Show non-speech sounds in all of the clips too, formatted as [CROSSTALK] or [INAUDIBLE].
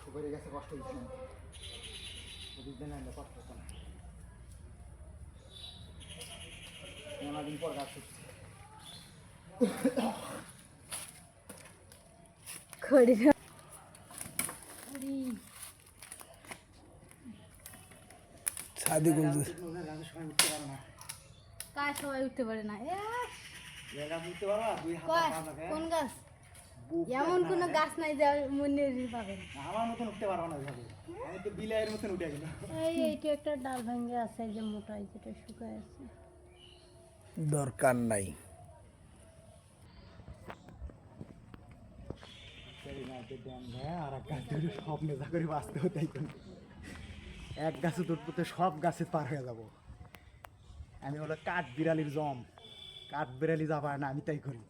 সুপারি গাছে কষ্ট দিচ্ছে না ওদিক না কষ্ট হতো না অনেকদিন পর গাছ সবাই উঠতে পারে না। কার সবাই উঠতে পারে না এ, যে গাছ উঠতে পারবা? দুই হাত কয়, পা থাকে। কোন গাছ? এমন নাই যা মনে পাবেন আমার মতন উঠতে পারব না ওইভাবে আমি তো বিলাইয়ের মতন উঠে গেল এই এইটা একটা ডাল ভাঙ্গে আছে যে মোটা যেটা শুকায় আছে। দরকার নাই। আর এক গাছ ধরে সব করে বাঁচতে হতে এক গাছে দুটপুতে সব গাছে পার হয়ে যাব। আমি হলো কাঠ বিড়ালির জম। কাঠ বিড়ালি যাবার না আমি তাই করি।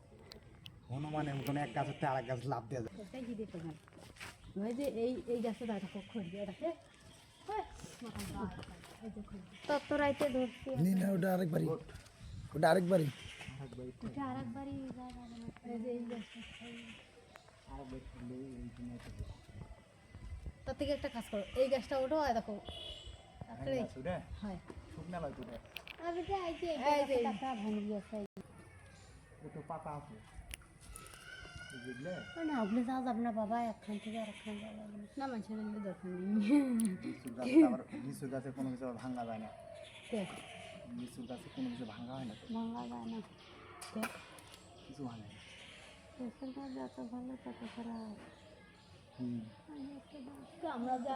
হনুমানের মতন এক গাছ হতে আরেক গাছ লাভ দেওয়া যায়। ওই যে এই এই গাছে দাঁড়া খড় দিয়ে তত রাইতে ধরছি নি না ওটা আরেকবারই ওটা আরেকবারই ওটা আরেকবারই এই যে এই গাছটা তার থেকে একটা কাজ করো এই গাছটা ওঠো আর দেখো একটা শুকনা লয় তুলে আমি যে এই যে এই যে। একটা ভাঙি আছে একটু পাতা আছে। বুঝলে? না ওগুলো যাওয়া যাবে না বাবা একখান থেকে আর একখান যাওয়া যাবে না। না মানুষের এগুলো দরকার নেই। লিচু গাছে [LAUGHS] আবার লিচু গাছে কোনো কিছু ভাঙা যায় না। লিচু গাছে কোনো কিছু ভাঙা হয় না ভাঙা যায় না। কিছু হয় না। যত ভালো তত খারাপ। হুম। আমরা যে